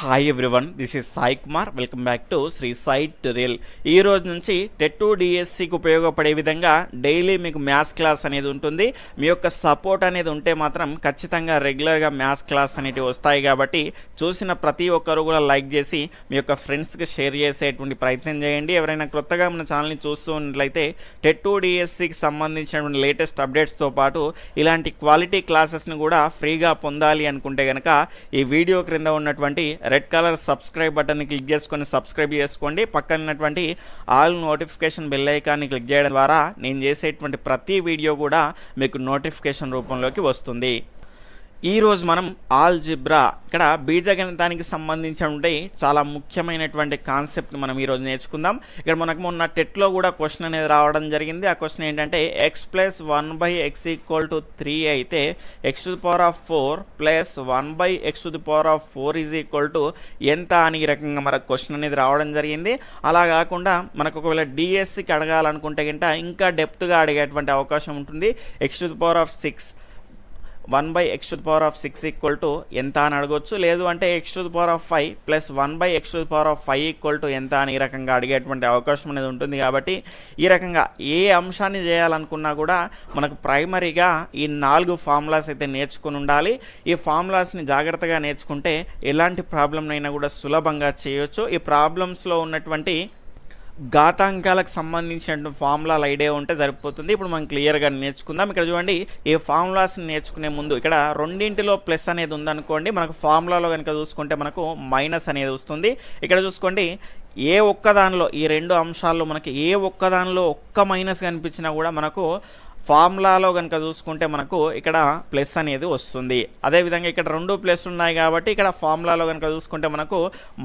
Hi everyone this is Sai Kumar welcome back to Sri Sai tutorial ఈ రోజు నుంచి TET డిఎస్సికి ఉపయోగపడే విధంగా డైలీ మీకు మ్యాథ్స్ క్లాస్ అనేది ఉంటుంది. మీ యొక్క సపోర్ట్ అనేది ఉంటే మాత్రం ఖచ్చితంగా రెగ్యులర్గా మ్యాథ్స్ క్లాస్ అనేవి వస్తాయి కాబట్టి చూసిన ప్రతి ఒక్కరు కూడా లైక్ చేసి మీ యొక్క ఫ్రెండ్స్కి షేర్ చేసేటువంటి ప్రయత్నం చేయండి. ఎవరైనా క్రొత్తగా మన ఛానల్ని చూస్తూ ఉన్నట్లయితే టెట్ డిఎస్సికి సంబంధించినటువంటి లేటెస్ట్ అప్డేట్స్తో పాటు ఇలాంటి క్వాలిటీ క్లాసెస్ని కూడా ఫ్రీగా పొందాలి అనుకుంటే కనుక ఈ వీడియో క్రింద ఉన్నటువంటి రెడ్ కలర్ సబ్స్క్రైబ్ బటన్ని క్లిక్ చేసుకొని సబ్స్క్రైబ్ చేసుకోండి. పక్కనటువంటి ఆల్ నోటిఫికేషన్ బెల్ ఐకాన్ని క్లిక్ చేయడం ద్వారా నేను చేసేటువంటి ప్రతి వీడియో కూడా మీకు నోటిఫికేషన్ రూపంలోకి వస్తుంది. ఈరోజు మనం ఆల్జిబ్రా ఇక్కడ బీజగణితానికి సంబంధించినటువంటి చాలా ముఖ్యమైనటువంటి కాన్సెప్ట్ మనం ఈరోజు నేర్చుకుందాం. ఇక్కడ మనకు మొన్న టెట్లో కూడా క్వశ్చన్ అనేది రావడం జరిగింది. ఆ క్వశ్చన్ ఏంటంటే x plus one by x equal to three అయితే x to power of four plus one by x to the power of four is equal to ఎంత అని ఈ రకంగా మనకు క్వశ్చన్ అనేది రావడం జరిగింది. అలా కాకుండా మనకు ఒకవేళ డిఎస్సికి అడగాలనుకుంటే గింట ఇంకా డెప్త్గా అడిగేటువంటి అవకాశం ఉంటుంది. X to power of six one by x to the power of six equal to ఎంత అని అడగొచ్చు. లేదు అంటే x to the power of five plus one by x to the power of five equal to ఎంత అని ఈ రకంగా అడిగేటువంటి అవకాశం అనేది ఉంటుంది కాబట్టి ఈ రకంగా ఏ అంశాన్ని చేయాలనుకున్నా కూడా మనకు ప్రైమరీగా ఈ నాలుగు ఫార్ములాస్ అయితే నేర్చుకుని ఉండాలి. ఈ ఫార్ములాస్ని జాగ్రత్తగా నేర్చుకుంటే ఎలాంటి ప్రాబ్లంనైనా కూడా సులభంగా చేయొచ్చు. ఈ ప్రాబ్లమ్స్లో ఉన్నటువంటి ఘాతాంకాలకు సంబంధించిన ఫార్ములాలు ఐడియా ఉంటే సరిపోతుంది. ఇప్పుడు మనం క్లియర్గా నేర్చుకుందాం. ఇక్కడ చూడండి ఈ ఫార్ములాస్ని నేర్చుకునే ముందు ఇక్కడ రెండింటిలో ప్లస్ అనేది ఉందనుకోండి మనకు ఫార్ములాలో కనుక చూసుకుంటే మనకు మైనస్ అనేది వస్తుంది. ఇక్కడ చూసుకోండి ఏ ఒక్కదానిలో ఈ రెండు అంశాల్లో మనకి ఏ ఒక్క దానిలో ఒక్క మైనస్ కనిపించినా కూడా మనకు ఫార్ములాలో కనుక చూసుకుంటే మనకు ఇక్కడ ప్లస్ అనేది వస్తుంది. అదేవిధంగా ఇక్కడ రెండు ప్లస్ ఉన్నాయి కాబట్టి ఇక్కడ ఫార్ములాలో కనుక చూసుకుంటే మనకు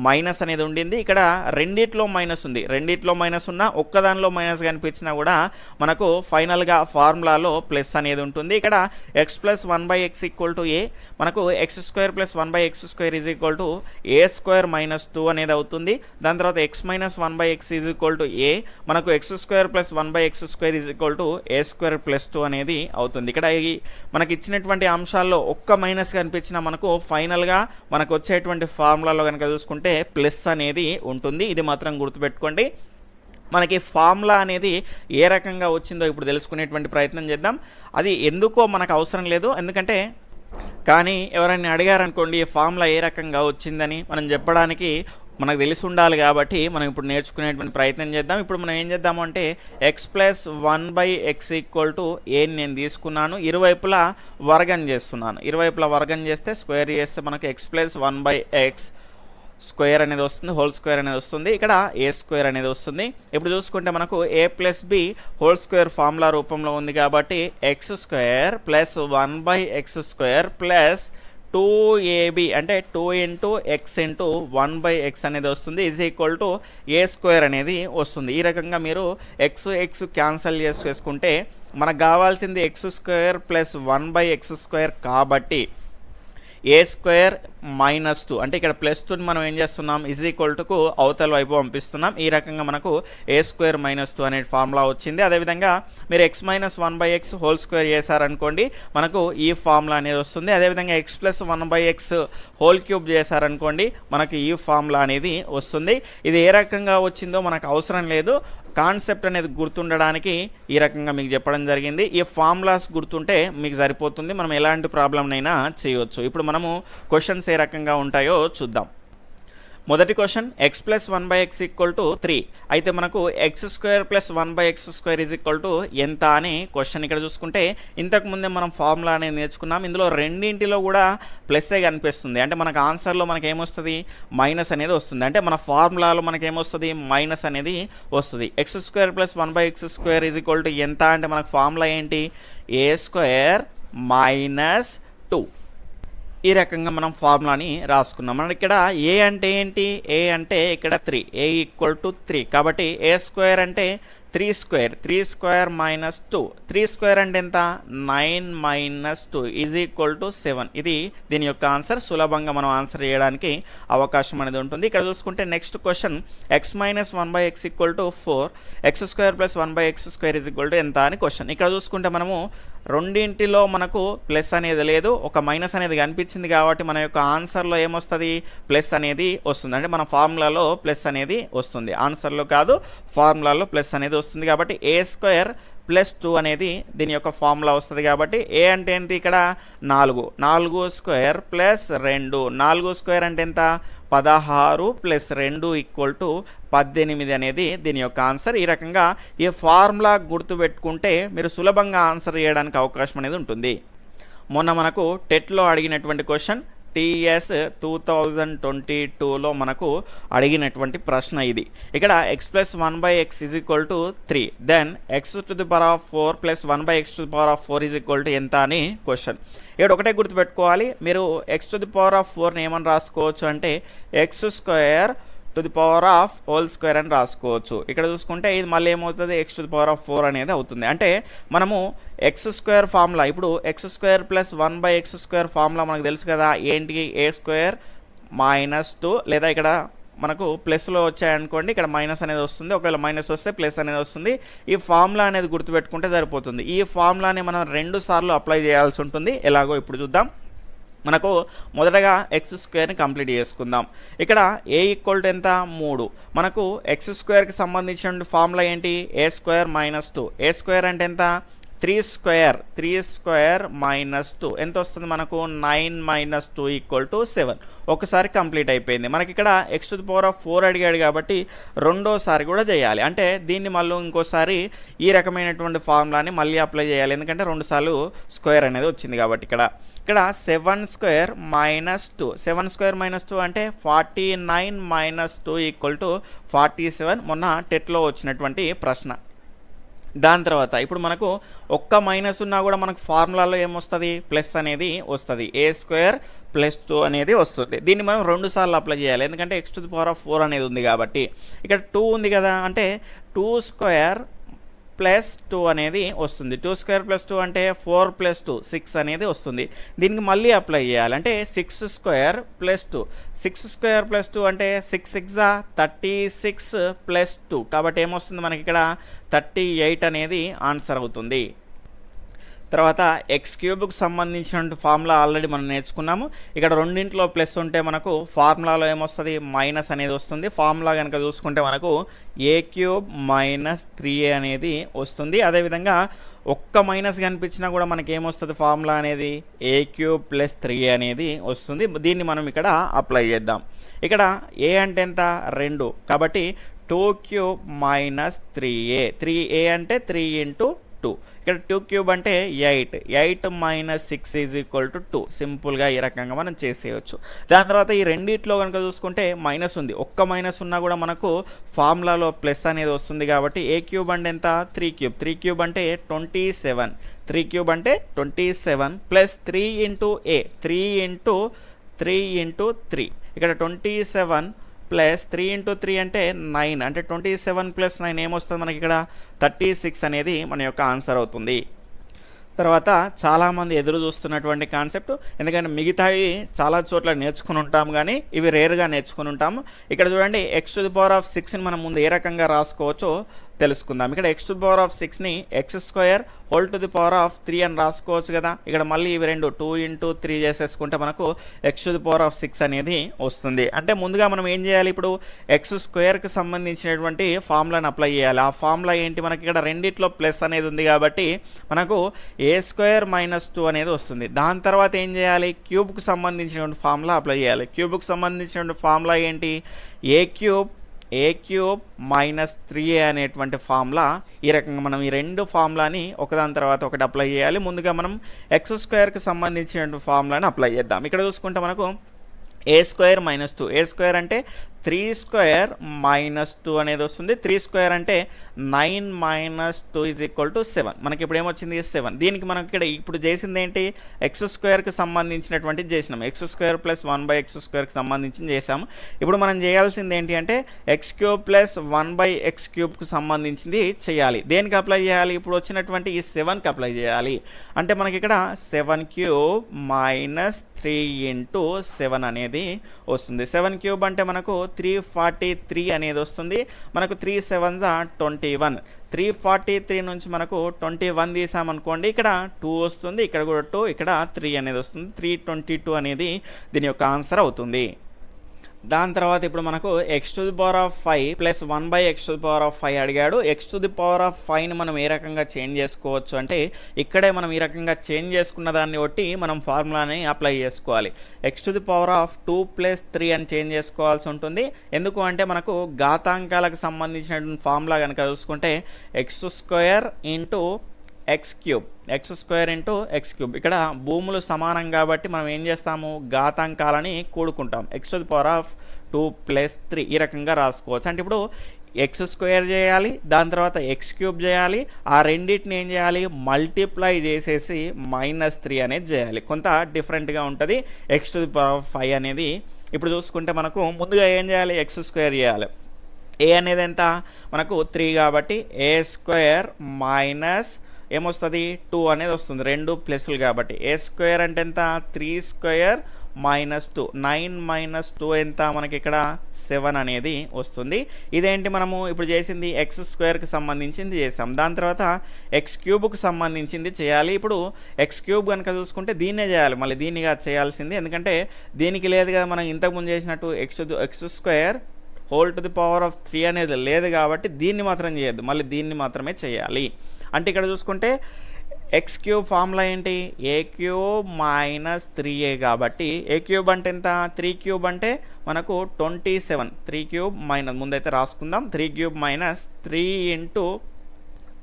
మైనస్ అనేది ఉండింది. ఇక్కడ రెండిట్లో మైనస్ ఉంది. రెండిట్లో మైనస్ ఉన్న ఒక్కదానిలో మైనస్ కనిపించినా కూడా మనకు ఫైనల్గా ఫార్ములాలో ప్లస్ అనేది ఉంటుంది. ఇక్కడ x plus one by x equal to a? మనకు x square plus one by x square is equal to a square minus two అనేది అవుతుంది. దాని తర్వాత x minus one by x is equal to a? మనకు x square plus one by x square is equal to a square plus two అనేది అవుతుంది. ఇక్కడ మనకి ఇచ్చినటువంటి అంశాల్లో ఒక్క మైనస్ కనిపించిన మనకు ఫైనల్గా మనకు వచ్చేటువంటి ఫార్ములాలో కనుక చూసుకుంటే ప్లస్ అనేది ఉంటుంది. ఇది మాత్రం గుర్తుపెట్టుకోండి. మనకి ఫార్ములా అనేది ఏ రకంగా వచ్చిందో ఇప్పుడు తెలుసుకునేటువంటి ప్రయత్నం చేద్దాం. అది ఎందుకో మనకు అవసరం లేదు. ఎందుకంటే కానీ ఎవరైనా అడిగారనుకోండి ఈ ఫార్ములా ఏ రకంగా వచ్చిందని మనం చెప్పడానికి మనకు తెలిసి ఉండాలి కాబట్టి మనం ఇప్పుడు నేర్చుకునేటువంటి ప్రయత్నం చేద్దాం. ఇప్పుడు మనం ఏం చేద్దాము అంటే x plus one by x equal to ఏని నేను తీసుకున్నాను. ఇరువైపులా వర్గం చేస్తున్నాను. ఇరువైపులా వర్గం చేస్తే స్క్వేర్ చేస్తే మనకు x plus one by x square అనేది వస్తుంది హోల్ స్క్వేర్ అనేది వస్తుంది. ఇక్కడ ఏ స్క్వేర్ అనేది వస్తుంది. ఇప్పుడు చూసుకుంటే మనకు a plus b whole square formula రూపంలో ఉంది కాబట్టి x square plus one by x square plus two ab అంటే two into x into one by x అనేది వస్తుంది. Is equal to a square అనేది వస్తుంది. ఈ రకంగా మీరు ఎక్స్ ఎక్స్ క్యాన్సల్ చేసి వేసుకుంటే మనకు కావాల్సింది x square plus one by x square కాబట్టి ఏ స్క్వేర్ మైనస్ టూ అంటే ఇక్కడ ప్లస్ టూని మనం ఏం చేస్తున్నాం? ఇజ్ ఈక్వల్ టుకు అవతల వైపు పంపిస్తున్నాం. ఈ రకంగా మనకు ఏ స్క్వేర్ మైనస్ టూ అనే ఫార్ములా వచ్చింది. అదేవిధంగా మీరు x minus one by x whole square చేశారనుకోండి మనకు ఈ ఫార్ములా అనేది వస్తుంది. అదేవిధంగా x plus one by x whole cube చేశారనుకోండి మనకు ఈ ఫార్ములా అనేది వస్తుంది. ఇది ఏ రకంగా వచ్చిందో మనకు అవసరం లేదు. కాన్సెప్ట్ అనేది గుర్తుండడానికి ఈ రకంగా మీకు చెప్పడం జరిగింది. ఈ ఫార్ములాస్ గుర్తుంటే మీకు సరిపోతుంది. మనం ఎలాంటి ప్రాబ్లంనైనా చేయవచ్చు ఇప్పుడు మనము క్వశ్చన్స్ ఏ రకంగా ఉంటాయో చూద్దాం. మొదటి question x plus one by x equal to three అయితే మనకు x square plus one by x square is equal to ఎంత అని క్వశ్చన్ ఇక్కడ చూసుకుంటే ఇంతకు ముందే మనం ఫార్ములా అనేది నేర్చుకున్నాం. ఇందులో రెండింటిలో కూడా ప్లస్ఏ కనిపిస్తుంది? అంటే మనకు ఆన్సర్లో మనకి ఏమొస్తుంది? మైనస్ అనేది వస్తుంది. అంటే మన ఫార్ములాలో మనకి ఏమొస్తుంది? మైనస్ అనేది వస్తుంది. X square plus one by x square is equal to ఎంత? అంటే మనకు ఫార్ములా ఏంటి? ఏ స్క్వేర్ మైనస్ టూ ఈ రకంగా మనం ఫార్ములాని రాసుకున్నాం. మనం ఇక్కడ ఏ అంటే ఏంటి? ఏ అంటే ఇక్కడ three a equal to three కాబట్టి ఏ స్క్వేర్ అంటే three square three square minus two. Three square అంటే ఎంత? Nine minus two is equal to seven. ఇది దీని యొక్క ఆన్సర్. సులభంగా మనం ఆన్సర్ చేయడానికి అవకాశం అనేది ఉంటుంది. ఇక్కడ చూసుకుంటే next question x minus one by x equal to four. X square plus one by x square is equal to ఎంత అని క్వశ్చన్. ఇక్కడ చూసుకుంటే మనము రెండింటిలో మనకు ప్లస్ అనేది లేదు. ఒక మైనస్ అనేది కనిపించింది కాబట్టి మన యొక్క ఆన్సర్లో ఏమొస్తుంది? ప్లస్ అనేది వస్తుంది. అంటే మన ఫార్ములాలో ప్లస్ అనేది వస్తుంది. ఆన్సర్లో కాదు ఫార్ములాలో ప్లస్ అనేది వస్తుంది వస్తుంది కాబట్టి ఏ స్క్వేర్ ప్లస్ టూ అనేది దీని యొక్క ఫార్ములా వస్తుంది కాబట్టి ఏ అంటే ఏంటి ఇక్కడ? నాలుగు. నాలుగు స్క్వేర్ ప్లస్ రెండు. నాలుగు స్క్వేర్ అంటే ఎంత? పదహారు ప్లస్ రెండు ఈక్వల్ టు పద్దెనిమిది అనేది దీని యొక్క ఆన్సర్. ఈ రకంగా ఈ ఫార్ములా గుర్తుపెట్టుకుంటే మీరు సులభంగా ఆన్సర్ చేయడానికి అవకాశం అనేది ఉంటుంది. మొన్న మనకు టెట్లో అడిగినటువంటి question TS two thousand twenty టూలో మనకు అడిగినటువంటి ప్రశ్న ఇది. ఇక్కడ x plus one by x is equal to three then x to the power of four plus one by x to the power of four is equal to ఎంత అని question ఇక్కడ ఒకటే గుర్తుపెట్టుకోవాలి. మీరు x to the power of ఫోర్ని ఏమని రాసుకోవచ్చు అంటే x square to the power of whole square అని రాసుకోవచ్చు. ఇక్కడ చూసుకుంటే ఇది మళ్ళీ ఏమవుతుంది? X to the power of four అనేది అవుతుంది. అంటే మనము ఎక్స్ స్క్వేర్ ఫార్ములా ఇప్పుడు x square plus one by x square formula మనకు తెలుసు కదా ఏంటి? ఏ స్క్వేర్ మైనస్ టూ లేదా ఇక్కడ మనకు ప్లస్లో వచ్చాయనుకోండి ఇక్కడ మైనస్ అనేది వస్తుంది. ఒకవేళ మైనస్ వస్తే ప్లస్ అనేది వస్తుంది. ఈ ఫార్ములా అనేది గుర్తుపెట్టుకుంటే సరిపోతుంది. ఈ ఫార్ములాని మనం రెండు సార్లు అప్లై చేయాల్సి ఉంటుంది. ఎలాగో ఇప్పుడు చూద్దాం. మనకు మొదటగా ఎక్స్ స్క్వేర్ని కంప్లీట్ చేసుకుందాం. ఇక్కడ ఏ ఈక్వల్ టు ఎంత? మూడు. మనకు ఎక్స్ స్క్వేర్కి సంబంధించిన ఫార్ములా ఏంటి? A square minus two a square అంటే ఎంత? Three square three square minus two. ఎంత వస్తుంది మనకు? Nine minus two equal to seven. ఒకసారి కంప్లీట్ అయిపోయింది. మనకి ఇక్కడ x to the power of four అడిగాడు కాబట్టి రెండోసారి కూడా చేయాలి. అంటే దీన్ని మళ్ళీ ఇంకోసారి ఈ రకమైనటువంటి ఫార్ములాని మళ్ళీ అప్లై చేయాలి. ఎందుకంటే రెండుసార్లు స్క్వేర్ అనేది వచ్చింది కాబట్టి ఇక్కడ. ఇక్కడ seven square minus two. Seven square minus two అంటే forty nine minus two equal to forty seven. మొన్న టెట్లో వచ్చినటువంటి ప్రశ్న. దాని తర్వాత ఇప్పుడు మనకు ఒక్క మైనస్ ఉన్నా కూడా మనకు ఫార్ములాలో ఏమొస్తుంది? ప్లస్ అనేది వస్తుంది. ఏ స్క్వేర్ ప్లస్ టూ అనేది వస్తుంది. దీన్ని మనం రెండు సార్లు అప్లై చేయాలి. ఎందుకంటే x to the power of four అనేది ఉంది కాబట్టి. ఇక్కడ టూ ఉంది కదా. అంటే టూ స్క్వేర్ ప్లస్ టూ అనేది వస్తుంది. టూ స్క్వేర్ ప్లస్ టూ అంటే ఫోర్ ప్లస్ టూ సిక్స్ అనేది వస్తుంది. దీనికి మళ్ళీ అప్లై చేయాలి. అంటే six square plus two. Six square plus two అంటే six six thirty six plus two. కాబట్టి ఏమొస్తుంది మనకి ఇక్కడ? థర్టీ ఎయిట్ అనేది ఆన్సర్ అవుతుంది. తర్వాత ఎక్స్ క్యూబ్కి సంబంధించిన ఫార్ములా ఆల్రెడీ మనం నేర్చుకున్నాము. ఇక్కడ రెండింటిలో ప్లస్ ఉంటే మనకు ఫార్ములాలో ఏమొస్తుంది? మైనస్ అనేది వస్తుంది. ఫార్ములా కనుక చూసుకుంటే మనకు a cube minus three a అనేది వస్తుంది. అదేవిధంగా ఒక్క మైనస్ కనిపించినా కూడా మనకి ఏమొస్తుంది? ఫార్ములా అనేది ఏ క్యూబ్ ప్లస్ త్రీ అనేది వస్తుంది. దీన్ని మనం ఇక్కడ అప్లై చేద్దాం. ఇక్కడ ఏ అంటే ఎంత? రెండు. కాబట్టి two cube minus three a three a అంటే త్రీ ఇంటూ టూ. ఇక్కడ టూ క్యూబ్ అంటే eight. Eight minus six is equal to two. సింపుల్గా ఈ రకంగా మనం చేసేయచ్చు. దాని తర్వాత ఈ రెండిట్లో కనుక చూసుకుంటే మైనస్ ఉంది. ఒక్క మైనస్ ఉన్నా కూడా మనకు ఫార్ములాలో ప్లస్ అనేది వస్తుంది కాబట్టి ఏ క్యూబ్ అంటే ఎంత? Three cube. త్రీ క్యూబ్ అంటే ట్వంటీ సెవెన్. త్రీ క్యూబ్ అంటే twenty seven plus three into a. Three into three into three. ఇక్కడ twenty seven plus three into three అంటే నైన్ అంటే ట్వంటీ సెవెన్ ప్లస్ నైన్ ఏమొస్తుంది మనకి ఇక్కడ? థర్టీ సిక్స్ అనేది మన యొక్క ఆన్సర్ అవుతుంది. తర్వాత చాలామంది ఎదురు చూస్తున్నటువంటి కాన్సెప్ట్ ఎందుకంటే మిగతావి చాలా చోట్ల నేర్చుకుని ఉంటాం కానీ ఇవి రేర్గా నేర్చుకుని ఉంటాము. ఇక్కడ చూడండి x to the power of సిక్స్ని మనం ముందు ఏ రకంగా రాసుకోవచ్చో తెలుసుకుందాం. ఇక్కడ x to the power of సిక్స్ని x square whole to the power of three అని రాసుకోవచ్చు కదా. ఇక్కడ మళ్ళీ ఇవి రెండు టూ ఇంటూ త్రీ చేసేసుకుంటే మనకు x to the power of six అనేది వస్తుంది. అంటే ముందుగా మనం ఏం చేయాలి ఇప్పుడు? ఎక్స్ స్క్వేర్కి సంబంధించినటువంటి ఫార్ములాని అప్లై చేయాలి. ఆ ఫార్ములా ఏంటి? మనకి ఇక్కడ రెండిట్లో ప్లస్ అనేది ఉంది కాబట్టి మనకు ఏ స్క్వేర్ మైనస్ టూ అనేది వస్తుంది. దాని తర్వాత ఏం చేయాలి? క్యూబ్కి సంబంధించినటువంటి ఫార్ములా అప్లై చేయాలి. క్యూబ్కి సంబంధించినటువంటి ఫార్ములా ఏంటి? A cube a cube minus three a అనేటువంటి ఫార్ములా ఈ రకంగా మనం ఈ రెండు ఫార్ములాని ఒకదాని తర్వాత ఒకటి అప్లై చేయాలి. ముందుగా మనం ఎక్స్ స్క్వేర్కి సంబంధించినటువంటి ఫార్ములాని అప్లై చేద్దాం. ఇక్కడ చూసుకుంటే మనకు a square minus two a square అంటే త్రీ స్క్వేర్ మైనస్ టూ అనేది వస్తుంది. త్రీ స్క్వేర్ అంటే nine minus two is equal to seven. మనకి ఇప్పుడు ఏమొచ్చింది? సెవెన్. దీనికి మనకి ఇక్కడ ఇప్పుడు చేసింది ఏంటి? ఎక్స్ స్క్వేర్కి సంబంధించినటువంటిది చేసినాం. X square plus one by x స్క్వేర్కి సంబంధించి చేసాము ఇప్పుడు మనం చేయాల్సింది ఏంటి అంటే x cube plus one by x క్యూబ్కి సంబంధించింది చేయాలి. దేనికి అప్లై చేయాలి? ఇప్పుడు వచ్చినటువంటి ఈ సెవెన్కి అప్లై చేయాలి. అంటే మనకి ఇక్కడ seven cube minus three into seven అనేది వస్తుంది. సెవెన్ క్యూబ్ అంటే మనకు త్రీ ఫార్టీ త్రీ అనేది వస్తుంది. మనకు త్రీ సెవెన్ జా twenty one. Three forty three నుంచి మనకు ట్వంటీ వన్ తీసామనుకోండి ఇక్కడ టూ వస్తుంది ఇక్కడ కూడా టూ ఇక్కడ త్రీ అనేది వస్తుంది. త్రీ ట్వంటీ టూ అనేది దీని యొక్క ఆన్సర్ అవుతుంది. దాని తర్వాత ఇప్పుడు మనకు x to the power of five plus one by x to the power of five అడిగాడు. X to the power of ఫైవ్ని మనం ఏ రకంగా చేంజ్ చేసుకోవచ్చు అంటే ఇక్కడే మనం ఈ రకంగా చేంజ్ చేసుకున్న దాన్ని బట్టి మనం ఫార్ములాని అప్లై చేసుకోవాలి. X to the power of two plus three అని చేంజ్ చేసుకోవాల్సి ఉంటుంది. ఎందుకు అంటే మనకు ఘాతాంకాలకు సంబంధించినటువంటి ఫార్ములా కనుక చూసుకుంటే x square into x cube x square into x cube ఇక్కడ భూములు సమానం కాబట్టి మనం ఏం చేస్తాము? ఘాతాంకాలని కూడుకుంటాం. X to the power of two plus three ఈ రకంగా రాసుకోవచ్చు. అంటే ఇప్పుడు ఎక్స్ స్క్వేర్ చేయాలి దాని తర్వాత ఎక్స్ క్యూబ్ చేయాలి ఆ రెండింటిని ఏం చేయాలి? మల్టిప్లై చేసేసి మైనస్ త్రీ అనేది చేయాలి. కొంత డిఫరెంట్గా ఉంటుంది. X to the power of five అనేది ఇప్పుడు చూసుకుంటే మనకు ముందుగా ఏం చేయాలి? ఎక్స్ స్క్వేర్ చేయాలి. ఏ అనేది ఎంత? మనకు త్రీ కాబట్టి ఏ స్క్వేర్ మైనస్ ఏమొస్తుంది? టూ అనేది వస్తుంది. రెండు ప్లస్లు కాబట్టి. ఏ స్క్వేర్ అంటే ఎంత? Three square minus two. Nine minus two ఎంత? మనకి ఇక్కడ సెవెన్ అనేది వస్తుంది. ఇదేంటి మనము ఇప్పుడు చేసింది? ఎక్స్ స్క్వేర్కి సంబంధించింది చేసాం. దాని తర్వాత ఎక్స్ క్యూబ్కి సంబంధించింది చేయాలి. ఇప్పుడు ఎక్స్ క్యూబ్ కనుక చూసుకుంటే దీన్నే చేయాలి. మళ్ళీ దీన్నిగా చేయాల్సింది ఎందుకంటే దీనికి లేదు కదా మనం ఇంతకుముందు చేసినట్టు x x square whole to the power of three అనేది లేదు కాబట్టి దీన్ని మాత్రం చేయొద్దు. మళ్ళీ దీన్ని మాత్రమే చేయాలి. అంటే ఇక్కడ చూసుకుంటే ఎక్స్ క్యూబ్ ఫార్ములా ఏంటి? A cube minus three a కాబట్టి ఏ క్యూబ్ అంటే ఎంత? త్రీ క్యూబ్ అంటే మనకు twenty seven three cube minus ముందైతే రాసుకుందాం. Three cube minus three into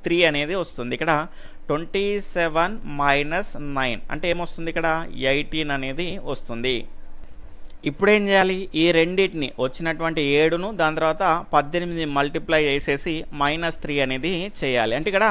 three అనేది వస్తుంది. ఇక్కడ ట్వంటీ సెవెన్ మైనస్ నైన్ అంటే ఏమొస్తుంది ఇక్కడ? ఎయిటీన్ అనేది వస్తుంది. ఇప్పుడేం చేయాలి? ఈ రెండింటిని వచ్చినటువంటి ఏడును దాని తర్వాత పద్దెనిమిది మల్టిప్లై చేసేసి మైనస్ త్రీ అనేది చేయాలి. అంటే ఇక్కడ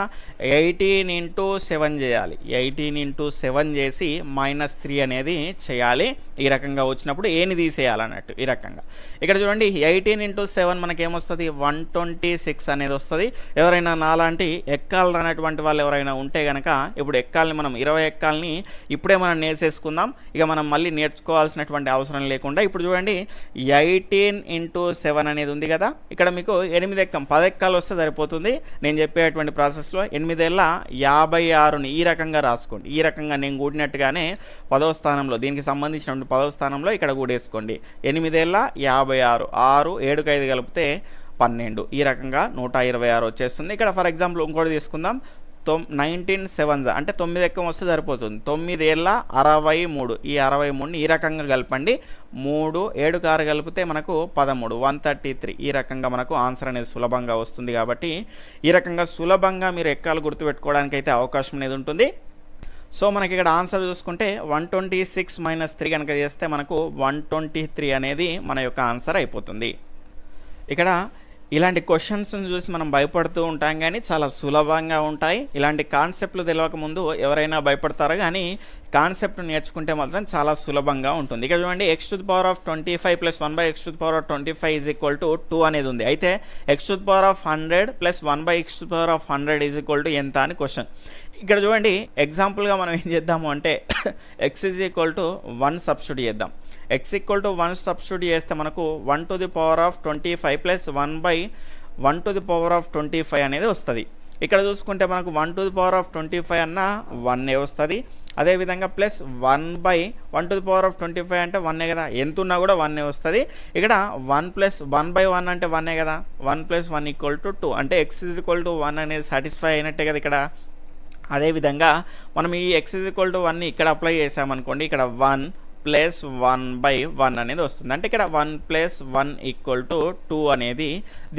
ఎయిటీన్ ఇంటూ సెవెన్ చేయాలి. ఎయిటీన్ ఇంటూ సెవెన్ చేసి మైనస్ త్రీ అనేది చేయాలి. ఈ రకంగా వచ్చినప్పుడు ఏని తీసేయాలన్నట్టు ఈ రకంగా. ఇక్కడ చూడండి ఎయిటీన్ ఇంటూ సెవెన్ మనకేమొస్తుంది? వన్ ట్వంటీ సిక్స్ అనేది వస్తుంది. ఎవరైనా నాలాంటి ఎక్కాలు రానటువంటి వాళ్ళు ఎవరైనా ఉంటే కనుక ఇప్పుడు ఎక్కాలని మనం ఇరవై ఎక్కాలని ఇప్పుడే మనం నేర్చేసుకుందాం. ఇక మనం మళ్ళీ నేర్చుకోవాల్సినటువంటి అవసరం లేకుండా ఇప్పుడు చూడండి ఎయిటీన్ ఇంటూ సెవెన్ అనేది ఉంది కదా. ఇక్కడ మీకు ఎనిమిది ఎక్కం పది ఎక్కాలు వస్తే సరిపోతుంది. నేను చెప్పేటువంటి ప్రాసెస్లో ఎనిమిదేళ్ళ యాభై ఆరుని ఈ రకంగా రాసుకోండి. ఈ రకంగా నేను కూడినట్టుగానే పదవ స్థానంలో దీనికి సంబంధించినటువంటి పదవ స్థానంలో ఇక్కడ కూడేసుకోండి. ఎనిమిదేళ్ళ యాభై ఆరు ఆరు ఏడుకు ఐదు కలిపితే పన్నెండు. ఈ రకంగా నూట ఇరవై ఆరు వచ్చేస్తుంది. ఇక్కడ ఫర్ ఎగ్జాంపుల్ ఇంకోటి తీసుకుందాం. తొమ్ నైన్టీన్ సెవెన్స్ అంటే తొమ్మిది ఎక్కం వస్తే సరిపోతుంది. తొమ్మిది ఏళ్ళ అరవై మూడు. ఈ అరవై మూడుని ఈ రకంగా కలపండి. మూడు ఏడు కారు కలిపితే మనకు పదమూడు. One thirty three. ఈ రకంగా మనకు ఆన్సర్ అనేది సులభంగా వస్తుంది కాబట్టి ఈ రకంగా సులభంగా మీరు ఎక్కాలు గుర్తుపెట్టుకోవడానికి అయితే అవకాశం అనేది ఉంటుంది. సో మనకి ఇక్కడ ఆన్సర్ చూసుకుంటే one twenty six minus three కనుక చేస్తే మనకు వన్ ట్వంటీ త్రీ అనేది మన యొక్క ఆన్సర్ అయిపోతుంది. ఇక్కడ ఇలాంటి క్వశ్చన్స్ని చూసి మనం భయపడుతూ ఉంటాం కానీ చాలా సులభంగా ఉంటాయి. ఇలాంటి కాన్సెప్ట్లు తెలియక ముందు ఎవరైనా భయపడతారు కానీ కాన్సెప్ట్ నేర్చుకుంటే మాత్రం చాలా సులభంగా ఉంటుంది. ఇక్కడ చూడండి x to the power of twenty five plus one by x to the power of twenty five is equal to two అనేది ఉంది. అయితే x to the power of hundred plus one by x to the power of hundred is equal to ఎంత అని question ఇక్కడ చూడండి ఎగ్జాంపుల్గా మనం ఏం చేద్దాము అంటే x is equal to one substitute చేద్దాం. X equal to one substitute చేస్తే మనకు one to the power of twenty five plus one by one to the power of twenty five అనేది వస్తుంది. ఇక్కడ చూసుకుంటే మనకు one to the power of twenty five అన్న one ఏ వస్తుంది. అదేవిధంగా plus one by one to the power of twenty five అంటే వన్నే కదా. ఎంత ఉన్నా కూడా వన్నే వస్తుంది. ఇక్కడ one plus one by one అంటే వన్నే కదా. One plus one equal to two అంటే x is equal to one అనేది సాటిస్ఫై అయినట్టే కదా ఇక్కడ. అదేవిధంగా మనం ఈ x is equal to one ఇక్కడ అప్లై చేసామనుకోండి ఇక్కడ one plus one by one అనేది వస్తుంది. అంటే ఇక్కడ one plus one equal to two అనేది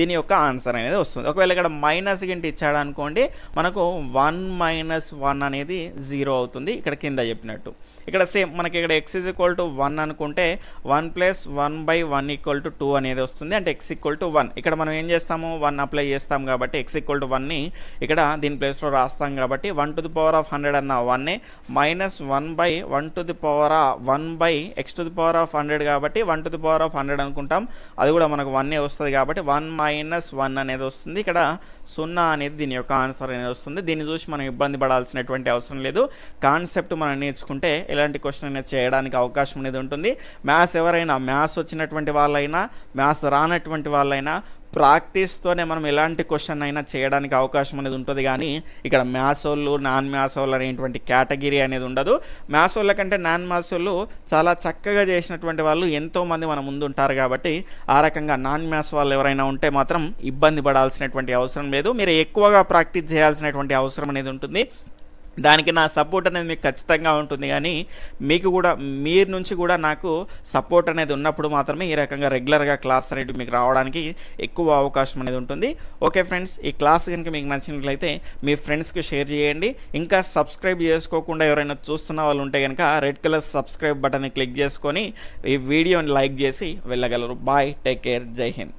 దీని యొక్క ఆన్సర్ అనేది వస్తుంది. ఒకవేళ ఇక్కడ మైనస్ గింటి ఇచ్చాడు అనుకోండి మనకు వన్ మైనస్ వన్ అనేది జీరో అవుతుంది ఇక్కడ కింద చెప్పినట్టు. ఇక్కడ సేమ్ మనకి ఇక్కడ x is equal to one అనుకుంటే one plus one by one equal to two అనేది వస్తుంది. అంటే ఎక్స్ ఈక్వల్ టు వన్ ఇక్కడ మనం ఏం చేస్తాము? వన్ అప్లై చేస్తాం కాబట్టి ఎక్స్ ఈక్వల్ టు వన్ని ఇక్కడ దీని ప్లేస్లో రాస్తాం కాబట్టి one to the power of hundred అన్న వన్నే minus one by one to the power one by x to the power of hundred కాబట్టి one to the power of hundred అనుకుంటాం. అది కూడా మనకు వన్నే వస్తుంది కాబట్టి వన్ మైనస్ వన్ అనేది వస్తుంది. ఇక్కడ సున్నా అనేది దీని యొక్క ఆన్సర్ అనేది వస్తుంది. దీన్ని చూసి మనం ఇబ్బంది పడాల్సినటువంటి అవసరం లేదు. కాన్సెప్ట్ మనం నేర్చుకుంటే ఇలాంటి క్వశ్చన్ అనేది చేయడానికి అవకాశం అనేది ఉంటుంది. మ్యాథ్స్ ఎవరైనా మ్యాథ్స్ వచ్చినటువంటి వాళ్ళైనా మ్యాథ్స్ రానటువంటి వాళ్ళైనా ప్రాక్టీస్తోనే మనం ఎలాంటి క్వశ్చన్ అయినా చేయడానికి అవకాశం అనేది ఉంటుంది కానీ ఇక్కడ మ్యాథ్స్ వాళ్ళు నాన్ మ్యాథ్స్ వాళ్ళు అనేటువంటి కేటగిరీ అనేది ఉండదు. మ్యాథ్స్ వాళ్ళ కంటే నాన్ మ్యాథ్స్ వాళ్ళు చాలా చక్కగా చేసినటువంటి వాళ్ళు ఎంతోమంది మన ముందు ఉంటారు కాబట్టి ఆ రకంగా నాన్ మ్యాథ్స్ వాళ్ళు ఎవరైనా ఉంటే మాత్రం ఇబ్బంది పడాల్సినటువంటి అవసరం లేదు. మీరు ఎక్కువగా ప్రాక్టీస్ చేయాల్సినటువంటి అవసరం అనేది ఉంటుంది. దానికి నా సపోర్ట్ అనేది మీకు ఖచ్చితంగా ఉంటుంది. కానీ మీకు కూడా మీరు నుంచి కూడా నాకు సపోర్ట్ అనేది ఉన్నప్పుడు మాత్రమే ఈ రకంగా రెగ్యులర్గా క్లాస్ అనేది మీకు రావడానికి ఎక్కువ అవకాశం అనేది ఉంటుంది. ఓకే ఫ్రెండ్స్ ఈ క్లాస్ కనుక మీకు నచ్చినట్లయితే మీ ఫ్రెండ్స్కి షేర్ చేయండి. ఇంకా సబ్స్క్రైబ్ చేసుకోకుండా ఎవరైనా చూస్తున్న వాళ్ళు ఉంటే కనుక రెడ్ కలర్ సబ్స్క్రైబ్ బటన్ని క్లిక్ చేసుకొని ఈ వీడియోని లైక్ చేసి వెళ్ళగలరు. బాయ్ టేక్ కేర్ జై హింద్.